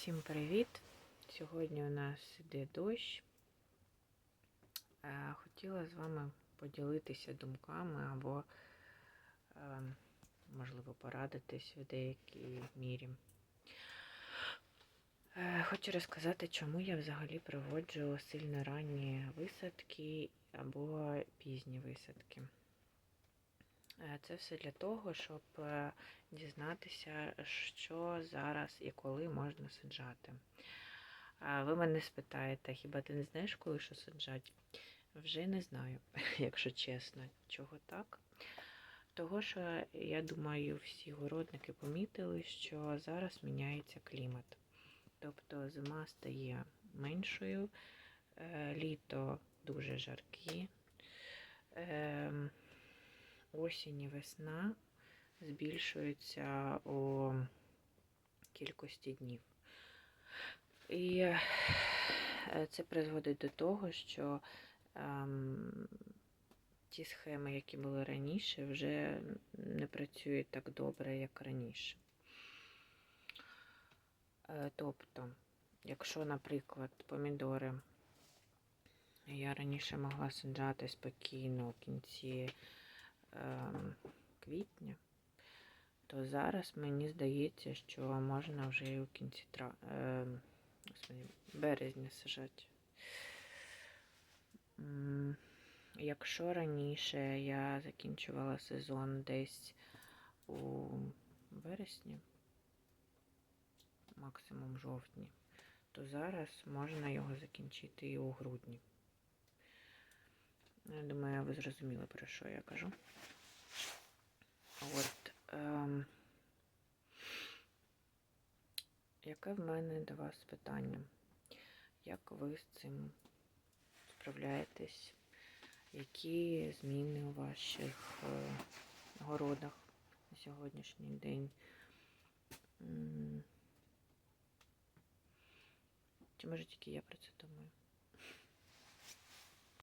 Всім привіт! Сьогодні у нас іде дощ. Е, Хотіла з вами поділитися думками або, е, можливо, порадитись в деякій мірі. Е, Хочу розказати, чому я взагалі проводжу сильно ранні висадки або пізні висадки. Е, Це все для того, щоб е, дізнатися, що зараз і коли можна саджати. Ви мене спитаєте, хіба ти не знаєш, коли що саджати? Вже не знаю, якщо чесно, чого так. Того, що я думаю, всі городники помітили, що зараз міняється клімат. Тобто зима стає меншою, е, літо дуже жаркі. Осінь і весна збільшуються у кількості днів. І е, це призводить до того, що ем, ті схеми, які були раніше, вже не працюють так добре, як раніше. Е, Тобто, якщо, наприклад, помідори я раніше могла саджати спокійно у кінці квітня, то зараз мені здається, що можна вже і у кінці тра... ем, березня сажати. Якщо раніше я закінчувала сезон десь у вересні, максимум жовтні, то зараз можна його закінчити і у грудні. Я думаю, ви зрозуміли, про що я кажу. От. Ем, яке в мене до вас питання? Як ви з цим справляєтесь? Які зміни у ваших е, городах на сьогоднішній день? Чи може тільки я про це думаю?